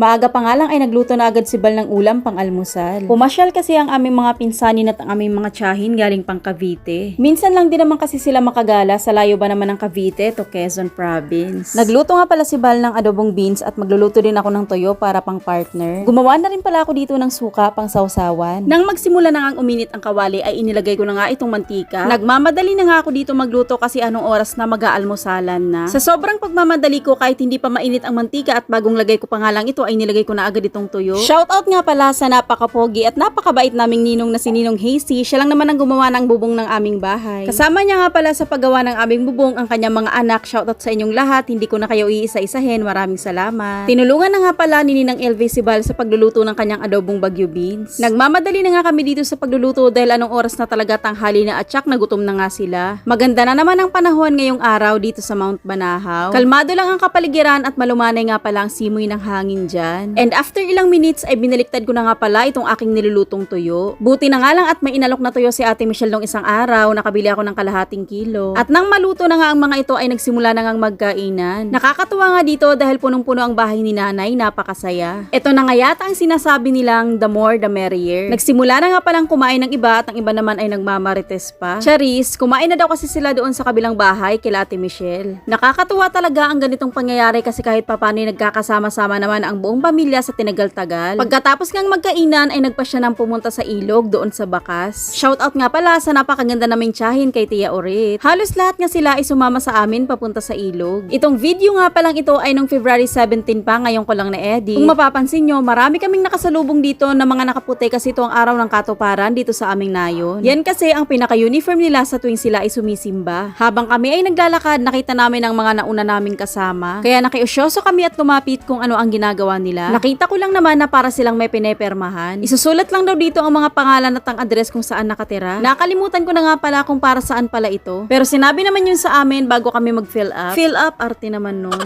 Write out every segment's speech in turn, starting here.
Maaga pa nga lang ay nagluto na agad si Bal ng ulam pang almusal. Pumasyal kasi ang aming mga pinsanin at ang aming mga tsahin galing pang Cavite. Minsan lang din naman kasi sila makagala sa layo ba naman ng Cavite to Quezon Province. Nagluto nga pala si Bal ng adobong beans at magluluto din ako ng toyo para pang partner. Gumawa na rin pala ako dito ng suka pang sausawan. Nang magsimula na nga uminit ang kawali ay inilagay ko na nga itong mantika. Nagmamadali na nga ako dito magluto kasi anong oras na mag-aalmusalan na. Sa sobrang pagmamadali ko kahit hindi pa mainit ang mantika at bagong lagay ko pa nga lang ito ay nilagay ko na agad itong tuyo. Shoutout nga pala sa napakapogi at napakabait naming ninong na si Ninong Hasty. Siya lang naman ang gumawa ng bubong ng aming bahay. Kasama niya nga pala sa paggawa ng aming bubong ang kanyang mga anak. Shoutout sa inyong lahat. Hindi ko na kayo iisa-isahin. Maraming salamat. Tinulungan na nga pala ni Ninang LV si Bal sa pagluluto ng kanyang adobong bagyo beans. Nagmamadali na nga kami dito sa pagluluto dahil anong oras na talaga tanghali na at tsak nagutom na nga sila. Maganda na naman ang panahon ngayong araw dito sa Mount Banahaw. Kalmado lang ang kapaligiran at malumanay nga pala ang simoy ng hangin dyan. And after ilang minutes ay binaliktad ko na nga pala itong aking nilulutong tuyo. Buti na nga lang at may inalok na tuyo si Ate Michelle nung isang araw, nakabili ako ng kalahating kilo. At nang maluto na nga ang mga ito ay nagsimula na ngang magkainan. Nakakatuwa nga dito dahil punong-puno ang bahay ni nanay, napakasaya. Ito na nga yata ang sinasabi nilang the more the merrier. Nagsimula na nga palang kumain ng iba at ang iba naman ay nagmamarites pa. Charis, kumain na daw kasi sila doon sa kabilang bahay kila Ate Michelle. Nakakatuwa talaga ang ganitong pangyayari kasi kahit papano nagkakasama-sama naman ang buong pamilya sa tinagal-tagal. Pagkatapos ngang magkainan ay nagpa siya ng pumunta sa ilog doon sa bakas. Shoutout nga pala sa napakaganda naming tsahin kay Tia Orit. Halos lahat nga sila ay sumama sa amin papunta sa ilog. Itong video nga palang ito ay nung February 17 pa ngayon ko lang na edit. Kung mapapansin nyo, marami kaming nakasalubong dito na mga nakaputi kasi ito ang araw ng katuparan dito sa aming nayon. Yan kasi ang pinaka-uniform nila sa tuwing sila ay sumisimba. Habang kami ay naglalakad, nakita namin ang mga nauna naming kasama. Kaya nakiusyoso kami at lumapit kung ano ang ginagawa nila. Nakita ko lang naman na para silang may pinepermahan. Isusulat lang daw dito ang mga pangalan at ang address kung saan nakatira. Nakalimutan ko na nga pala kung para saan pala ito. Pero sinabi naman yun sa amin bago kami mag-fill up. Fill up, arte naman nun.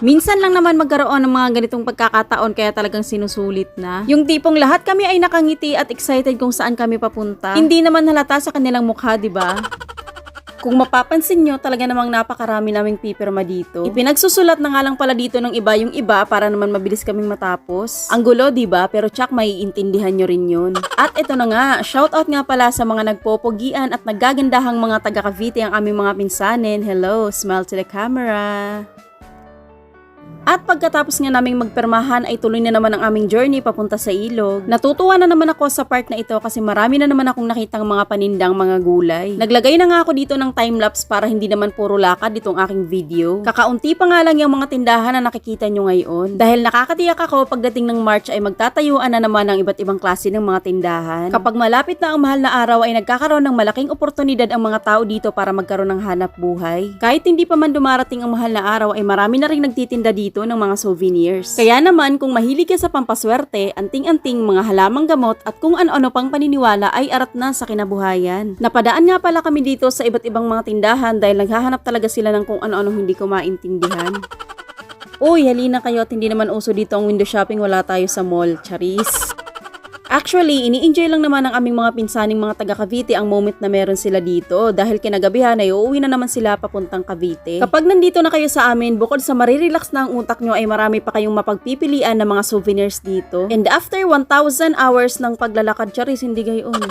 Minsan lang naman magkaroon ng mga ganitong pagkakataon kaya talagang sinusulit na. Yung tipong lahat kami ay nakangiti at excited kung saan kami papunta. Hindi naman halata sa kanilang mukha, di ba? Kung mapapansin nyo, talaga namang napakarami naming pipirma dito. Ipinagsusulat na nga lang pala dito ng iba yung iba para naman mabilis kaming matapos. Ang gulo, ba? Pero tsak maiintindihan nyo rin yun. At ito na nga, shoutout nga pala sa mga nagpopogian at naggagandahang mga taga Cavite ang aming mga pinsanin. Hello, smile to the camera. At pagkatapos nga naming magpermahan ay tuloy na naman ang aming journey papunta sa ilog. Natutuwa na naman ako sa part na ito kasi marami na naman akong nakitang mga panindang mga gulay. Naglagay na nga ako dito ng timelapse para hindi naman puro lakad itong aking video. Kakaunti pa nga lang yung mga tindahan na nakikita nyo ngayon. Dahil nakakatiyak ako pagdating ng March ay magtatayuan na naman ang iba't ibang klase ng mga tindahan. Kapag malapit na ang mahal na araw ay nagkakaroon ng malaking oportunidad ang mga tao dito para magkaroon ng hanap buhay. Kahit hindi pa man dumarating ang mahal na araw ay marami na rin nagtitinda dito ng mga souvenirs. Kaya naman kung mahilig ka sa pampaswerte, anting-anting mga halamang gamot at kung ano-ano pang paniniwala ay arat na sa kinabuhayan. Napadaan nga pala kami dito sa iba't ibang mga tindahan dahil naghahanap talaga sila ng kung ano-ano hindi ko maintindihan. Uy, halina kayo at hindi naman uso dito ang window shopping, wala tayo sa mall, charis. Actually, ini-enjoy lang naman ng aming mga pinsaning mga taga Cavite ang moment na meron sila dito dahil kinagabihan ay uuwi na naman sila papuntang Cavite. Kapag nandito na kayo sa amin, bukod sa marirelax na ang utak nyo ay marami pa kayong mapagpipilian ng mga souvenirs dito. And after 1,000 hours ng paglalakad, charis, hindi gayon.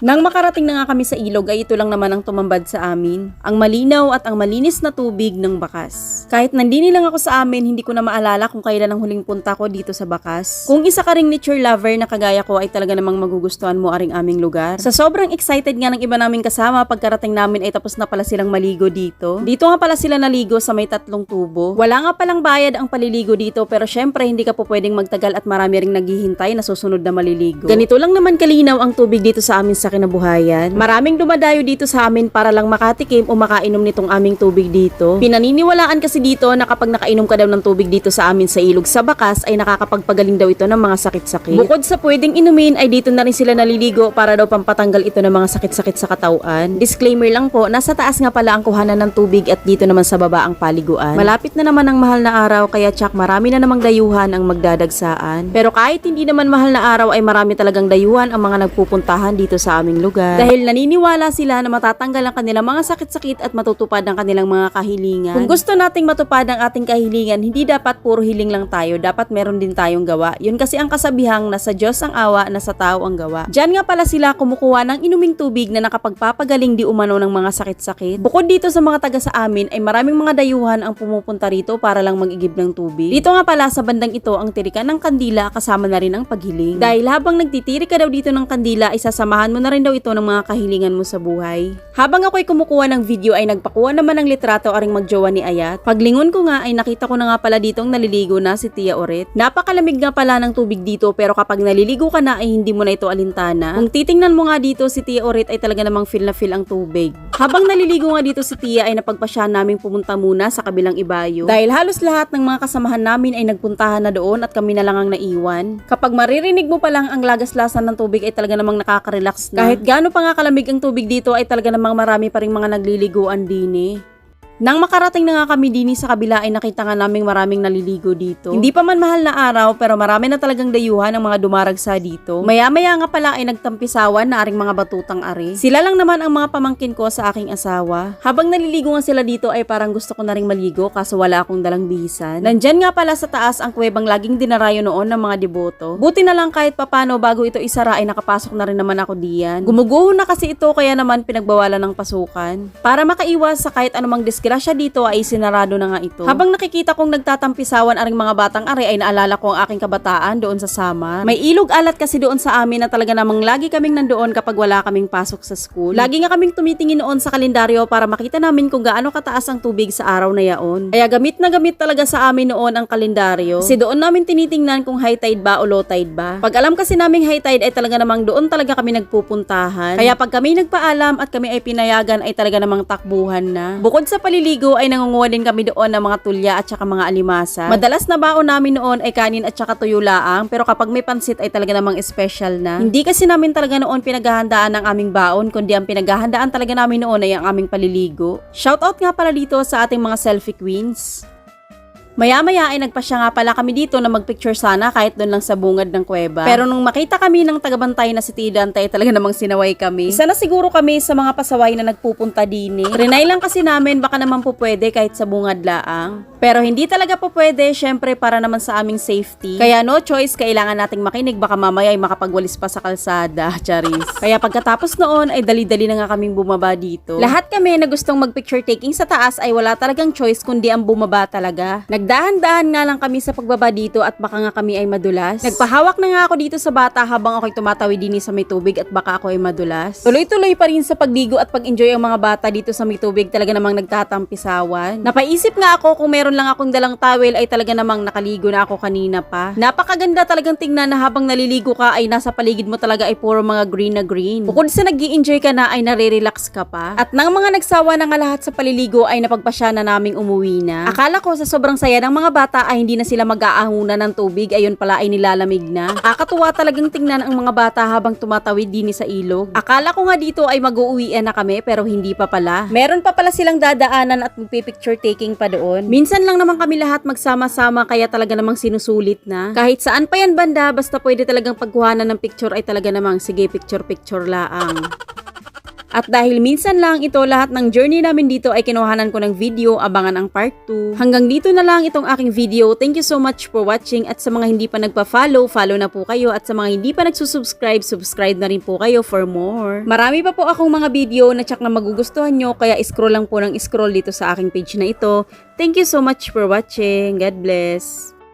Nang makarating na nga kami sa ilog ay ito lang naman ang tumambad sa amin. Ang malinaw at ang malinis na tubig ng bakas. Kahit nandini lang ako sa amin, hindi ko na maalala kung kailan ang huling punta ko dito sa bakas. Kung isa ka ring nature lover na kagaya ko ay talaga namang magugustuhan mo aring aming lugar. Sa sobrang excited nga ng iba naming kasama pagkarating namin ay tapos na pala silang maligo dito. Dito nga pala sila naligo sa may tatlong tubo. Wala nga palang bayad ang paliligo dito pero syempre hindi ka po pwedeng magtagal at marami ring naghihintay na susunod na maliligo. Ganito lang naman kalinaw ang tubig dito sa amin sa kinabuhayan. Maraming dumadayo dito sa amin para lang makatikim o makainom nitong aming tubig dito. Pinaniniwalaan kasi dito na kapag nakainom ka daw ng tubig dito sa amin sa ilog sa bakas ay nakakapagpagaling daw ito ng mga sakit-sakit. Bukod sa pwedeng inumin ay dito na rin sila naliligo para daw pampatanggal ito ng mga sakit-sakit sa katawan. Disclaimer lang po, nasa taas nga pala ang kuhanan ng tubig at dito naman sa baba ang paliguan. Malapit na naman ang mahal na araw kaya tsak marami na namang dayuhan ang magdadagsaan. Pero kahit hindi naman mahal na araw ay marami talagang dayuhan ang mga nagpupuntahan dito sa aming lugar. Dahil naniniwala sila na matatanggal ang kanilang mga sakit-sakit at matutupad ang kanilang mga kahilingan. Kung gusto nating matupad ang ating kahilingan, hindi dapat puro hiling lang tayo, dapat meron din tayong gawa. Yun kasi ang kasabihang na sa Diyos ang awa, na sa tao ang gawa. Diyan nga pala sila kumukuha ng inuming tubig na nakapagpapagaling di umano ng mga sakit-sakit. Bukod dito sa mga taga sa amin ay maraming mga dayuhan ang pumupunta rito para lang mag-igib ng tubig. Dito nga pala sa bandang ito ang tirikan ng kandila kasama na rin ang paghiling. Dahil habang nagtitiri ka daw dito ng kandila ay sasamahan mo na rin daw ito ng mga kahilingan mo sa buhay. Habang ako'y kumukuha ng video ay nagpakuha naman ng litrato aring magjowa ni Ayat. Paglingon ko nga ay nakita ko na nga pala ditong naliligo na si Tia Oret. Napakalamig nga pala ng tubig dito pero kapag naliligo ka na ay hindi mo na ito alintana. Kung titingnan mo nga dito si Tia Oret ay talaga namang feel na feel ang tubig. Habang naliligo nga dito si Tia ay napagpasya namin pumunta muna sa kabilang ibayo. Dahil halos lahat ng mga kasamahan namin ay nagpuntahan na doon at kami na lang ang naiwan. Kapag maririnig mo pa lang ang lagas-lasan ng tubig ay talaga namang nakaka-relax na. Kahit gaano pa nga kalamig ang tubig dito ay talaga namang marami pa rin mga nagliliguan din eh. Nang makarating na nga kami dini sa kabila ay nakita nga naming maraming naliligo dito. Hindi pa man mahal na araw pero marami na talagang dayuhan ang mga dumaragsa dito. Maya-maya nga pala ay nagtampisawan na aring mga batutang ari. Sila lang naman ang mga pamangkin ko sa aking asawa. Habang naliligo nga sila dito ay parang gusto ko na ring maligo kaso wala akong dalang bisan. Nandyan nga pala sa taas ang kuwebang laging dinarayo noon ng mga deboto. Buti na lang kahit papano bago ito isara ay nakapasok na rin naman ako diyan. Gumuguho na kasi ito kaya naman pinagbawalan ng pasukan. Para makaiwas sa kahit anumang disgrasya dito ay sinarado na nga ito. Habang nakikita kong nagtatampisawan aring mga batang ari ay naalala ko ang aking kabataan doon sa Samar. May ilog alat kasi doon sa amin na talaga namang lagi kaming nandoon kapag wala kaming pasok sa school. Lagi nga kaming tumitingin noon sa kalendaryo para makita namin kung gaano kataas ang tubig sa araw na yaon. Kaya gamit na gamit talaga sa amin noon ang kalendaryo. Kasi doon namin tinitingnan kung high tide ba o low tide ba. Pag alam kasi naming high tide ay talaga namang doon talaga kami nagpupuntahan. Kaya pag kami nagpaalam at kami ay pinayagan ay talaga namang takbuhan na. Bukod sa paliligo ay nangunguha din kami doon ng mga tulya at saka mga alimasa. Madalas na baon namin noon ay kanin at saka tuyo laang pero kapag may pansit ay talaga namang special na. Hindi kasi namin talaga noon pinaghahandaan ang aming baon kundi ang pinaghahandaan talaga namin noon ay ang aming paliligo. Shoutout nga pala dito sa ating mga selfie queens. Maya-maya ay nagpasya nga pala kami dito na magpicture sana kahit doon lang sa bungad ng kuweba. Pero nung makita kami ng tagabantay na si Tidante, talaga namang sinaway kami. Isa na siguro kami sa mga pasaway na nagpupunta din eh. Trinay lang kasi namin baka naman po pwede kahit sa bungad laang. Pero hindi talaga po pwede, syempre para naman sa aming safety. Kaya no choice, kailangan nating makinig baka mamaya ay makapagwalis pa sa kalsada, charis. Kaya pagkatapos noon ay dali-dali na nga kaming bumaba dito. Lahat kami na gustong mag-picture taking sa taas ay wala talagang choice kundi ang bumaba talaga. Nagdahan-dahan nga lang kami sa pagbaba dito at baka nga kami ay madulas. Nagpahawak na nga ako dito sa bata habang ako'y tumatawid din sa may tubig at baka ako ay madulas. Tuloy-tuloy pa rin sa pagdigo at pag-enjoy ang mga bata dito sa may tubig talaga namang nagtatampisawan. Napaisip nga ako kung meron lang akong dalang towel ay talaga namang nakaligo na ako kanina pa. Napakaganda talagang tingnan na habang naliligo ka ay nasa paligid mo talaga ay puro mga green na green. Bukod sa nag enjoy ka na ay nare-relax ka pa. At nang mga nagsawa na nga lahat sa paliligo ay napagpasya na naming umuwi na. Akala ko sa sobrang saya ng mga bata ay hindi na sila mag-aahuna ng tubig ayun pala ay nilalamig na. Akatuwa talagang tingnan ang mga bata habang tumatawid din sa ilog. Akala ko nga dito ay mag-uuwian na kami pero hindi pa pala. Meron pa pala silang dadaanan at magpipicture taking pa doon. Minsan lang naman kami lahat magsama-sama kaya talaga namang sinusulit na. Kahit saan pa yan banda basta pwede talagang pagkuhanan ng picture ay talaga namang sige picture-picture laang. At dahil minsan lang ito lahat ng journey namin dito ay kinuhanan ko ng video, abangan ang part 2. Hanggang dito na lang itong aking video. Thank you so much for watching at sa mga hindi pa nagpa-follow, follow na po kayo at sa mga hindi pa nagsusubscribe, subscribe na rin po kayo for more. Marami pa po akong mga video na tsak na magugustuhan nyo kaya scroll lang po ng scroll dito sa aking page na ito. Thank you so much for watching. God bless.